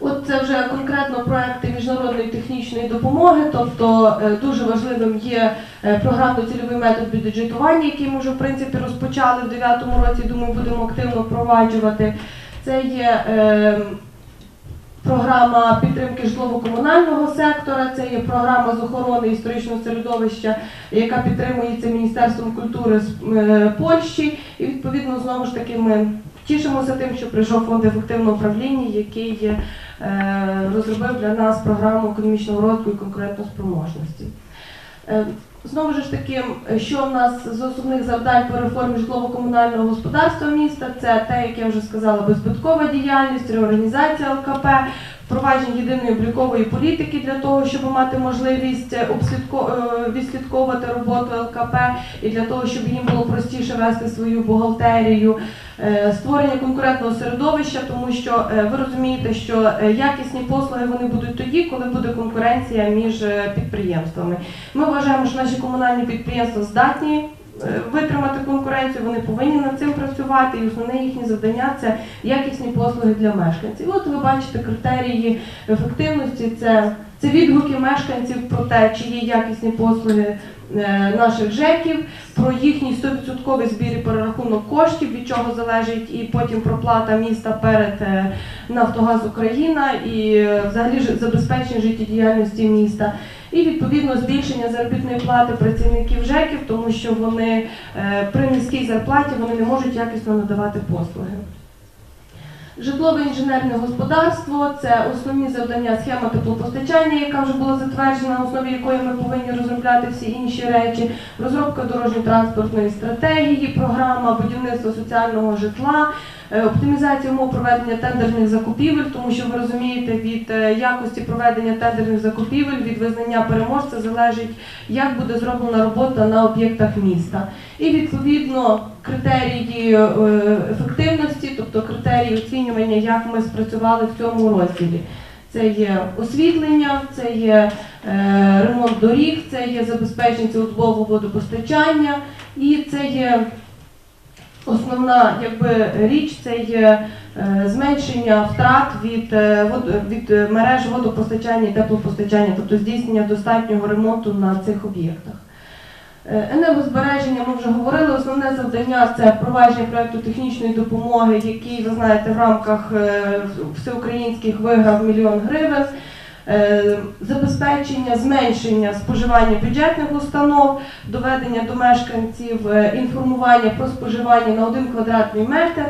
От це вже конкретно проекти міжнародної технічної допомоги, тобто е, дуже важливим є е, програмно-цільовий метод бюджетування, який ми вже в принципі розпочали в 2009 році. Думаю, будемо активно впроваджувати. Це є е, програма підтримки житлово-комунального сектора, це є програма з охорони історичного середовища, яка підтримується Міністерством культури з е, Польщі. І відповідно знову ж таки ми тішимося тим, що прийшов фонд ефективного управління, який е, розробив для нас програму економічного розвитку і конкурентоспроможності. Е, Знову ж таки, що в нас з основних завдань по реформі житлово-комунального господарства міста, це те, як я вже сказала, беззбиткова діяльність, реорганізація ЛКП, впровадження єдиної облікової політики для того, щоб мати можливість е, відслідковувати роботу ЛКП і для того, щоб їм було простіше вести свою бухгалтерію, створення конкурентного середовища, тому що е, ви розумієте, що е, якісні послуги вони будуть тоді, коли буде конкуренція між е, підприємствами. Ми вважаємо, що наші комунальні підприємства здатні. Е, Витримати конкуренцію, вони повинні над цим працювати, і основне їхнє завдання це якісні послуги для мешканців. От ви бачите критерії ефективності, це, це відгуки мешканців про те, чи є якісні послуги е, наших ЖЕКів, про їхній 100% збір і перерахунок коштів, від чого залежить і потім проплата міста перед е, Нафтогаз Україна і взагалі забезпечення життєдіяльності міста. І відповідно збільшення заробітної плати працівників ЖЕКів, тому що вони е, при низькій зарплаті вони не можуть якісно надавати послуги. Житлове інженерне господарство це основні завдання схема теплопостачання, яка вже була затверджена, на основі якої ми повинні розробляти всі інші речі, розробка дорожньо-транспортної стратегії, програма будівництва соціального житла, е, оптимізація умов проведення тендерних закупівель, тому що ви розумієте, від е, якості проведення тендерних закупівель, від визнання переможця залежить, як буде зроблена робота на об'єктах міста. І відповідно критерії е, ефективності, тобто критерії оцінювання, як ми спрацювали в цьому розділі. Це є освітлення, це є е, ремонт доріг, це є забезпечення цілодобового водопостачання і це є основна якби, річ, це є е, зменшення втрат від, е, від мереж водопостачання і теплопостачання, тобто здійснення достатнього ремонту на цих об'єктах. Е, Енергозбереження ми вже говорили. Основне завдання це впровадження проекту технічної допомоги, який ви знаєте в рамках е, всеукраїнських виграв мільйон гривень. Е, Забезпечення зменшення споживання бюджетних установ, доведення до мешканців інформування про споживання на один квадратний метр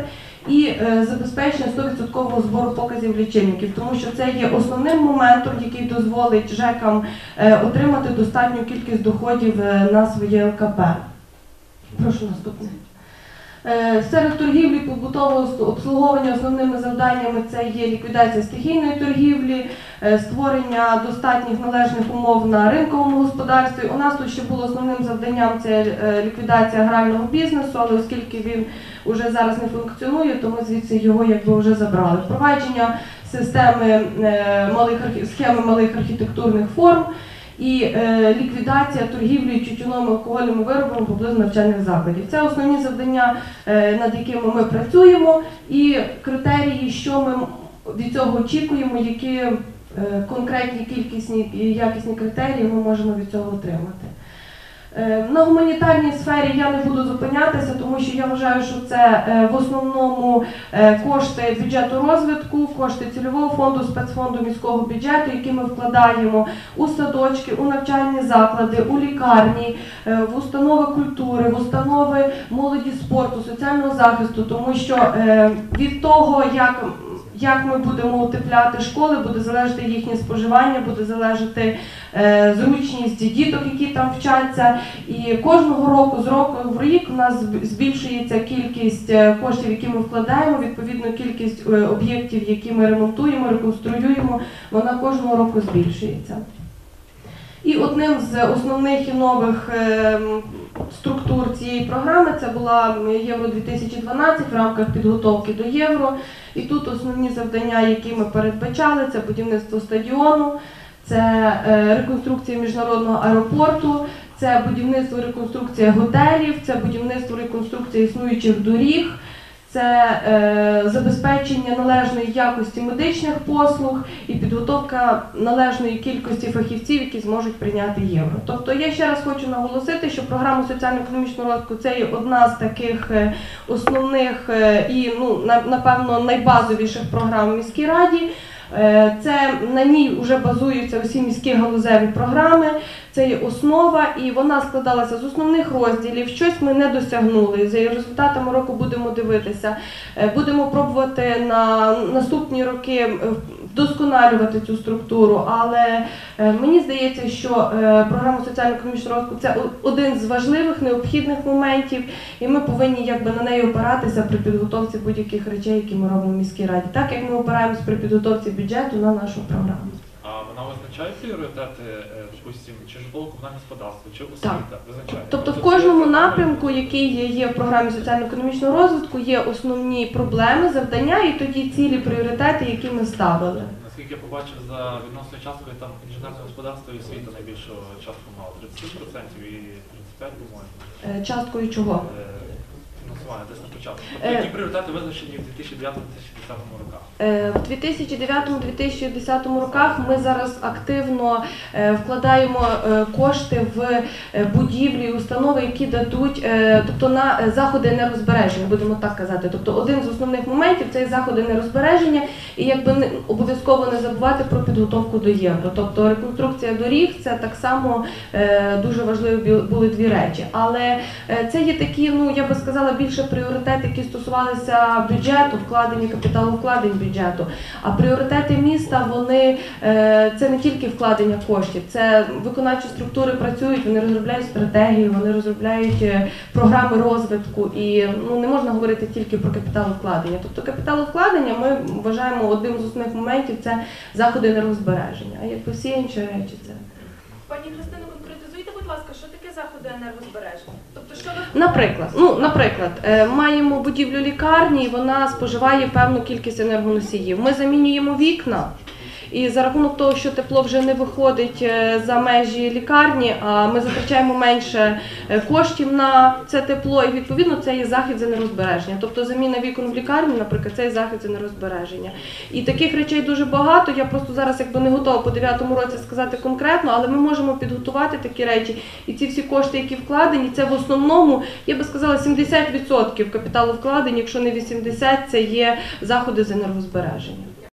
і е, забезпечення 100% збору показів лічильників, тому що це є основним моментом, який дозволить ЖЕКам е, отримати достатню кількість доходів е, на своє ЛКП. Прошу наступне. Е, Серед торгівлі побутового обслуговування основними завданнями це є ліквідація стихійної торгівлі, е, створення достатніх належних умов на ринковому господарстві. У нас тут ще було основним завданням це е, ліквідація грального бізнесу, але оскільки він вже зараз не функціонує, то ми звідси його якби вже забрали. Впровадження системи малих схеми малих архітектурних форм і е, ліквідація торгівлі чутюном алкогольними виробами поблизу навчальних закладів. Це основні завдання, е, над якими ми працюємо, і критерії, що ми від цього очікуємо, які е, конкретні кількісні і якісні критерії ми можемо від цього отримати. Е, На гуманітарній сфері я не буду зупинятися, тому що я вважаю, що це е, в основному е, кошти бюджету розвитку, кошти цільового фонду, спецфонду міського бюджету, які ми вкладаємо у садочки, у навчальні заклади, у лікарні, в установи культури, в установи молоді спорту, соціального захисту, тому що від того, як як ми будемо утепляти школи, буде залежати їхнє споживання, буде залежати е, зручність діток, які там вчаться. І кожного року з року в рік у нас збільшується кількість е, коштів, які ми вкладаємо, відповідно кількість е, об'єктів, які ми ремонтуємо, реконструюємо, вона кожного року збільшується. І одним з основних і нових ем, структур цієї програми це була Євро 2012 в рамках підготовки до євро. І тут основні завдання, які ми передбачали, це будівництво стадіону, це е, реконструкція міжнародного аеропорту, це будівництво реконструкція готелів, це будівництво реконструкції існуючих доріг, це е, забезпечення належної якості медичних послуг і підготовка належної кількості фахівців, які зможуть прийняти євро. Тобто я ще раз хочу наголосити, що програма соціально-економічного розвитку це є одна з таких е, основних е, і ну напевно найбазовіших програм в міській раді. Е, Це на ній вже базуються усі міські галузеві програми. Це є основа, і вона складалася з основних розділів. Щось ми не досягнули. За результатами року будемо дивитися. Е, Будемо пробувати на наступні роки е, вдосконалювати цю структуру. Але е, мені здається, що програма соціально-економічного розвитку це один з важливих необхідних моментів, і ми повинні якби на неї опиратися при підготовці будь-яких речей, які ми робимо в міській раді, так як ми опираємось при підготовці бюджету на нашу програму. Вона визначає пріоритети, е, допустим, чи житлово-комунальне господарство, чи освіта? Визначає. Тобто в кожному напрямку, який є, в програмі соціально-економічного розвитку, є основні проблеми, завдання і тоді цілі пріоритети, які ми ставили. Наскільки я побачив за відносною часткою, там інженерне господарство і освіта найбільшу частку мало. 37% і 35, по-моєму. Е, Часткою чого? Фінансування десь на початку. Е. Тобто, які пріоритети визначені в 2009-2010 роках? Е, В 2009-2010 роках ми зараз активно е, вкладаємо кошти в будівлі, установи, які дадуть, тобто на заходи енергозбереження, будемо так казати. Тобто один з основних моментів це заходи енергозбереження, і якби обов'язково не забувати про підготовку до євро. Тобто реконструкція доріг це так само дуже важливі були дві речі. Але це є такі, ну я би сказала, більше пріоритети, які стосувалися бюджету, вкладення капіталовкладень бюджету. А пріоритети міста вони е, це не тільки вкладення коштів, це виконавчі структури працюють, вони розробляють стратегії, вони розробляють е, програми розвитку. І ну не можна говорити тільки про капіталовкладення. Тобто капіталовкладення ми вважаємо одним з основних моментів це заходи енергозбереження. А якби всі інші речі це. Пані Христино, конкретизуйте, будь ласка, що таке заходи енергозбереження? Наприклад, ну наприклад, е, маємо будівлю лікарні, і вона споживає певну кількість енергоносіїв. Ми замінюємо вікна. І за рахунок того, що тепло вже не виходить е, за межі лікарні, а ми затрачаємо менше е, коштів на це тепло, і відповідно це є захід з енергозбереження. Тобто заміна вікон в лікарні, наприклад, це є захід з енергозбереження. І таких речей дуже багато. Я просто зараз якби не готова по 9-му році сказати конкретно, але ми можемо підготувати такі речі. І ці всі кошти, які вкладені, це в основному, я би сказала, 70% капіталу вкладень, якщо не 80%, це є заходи з енергозбереження.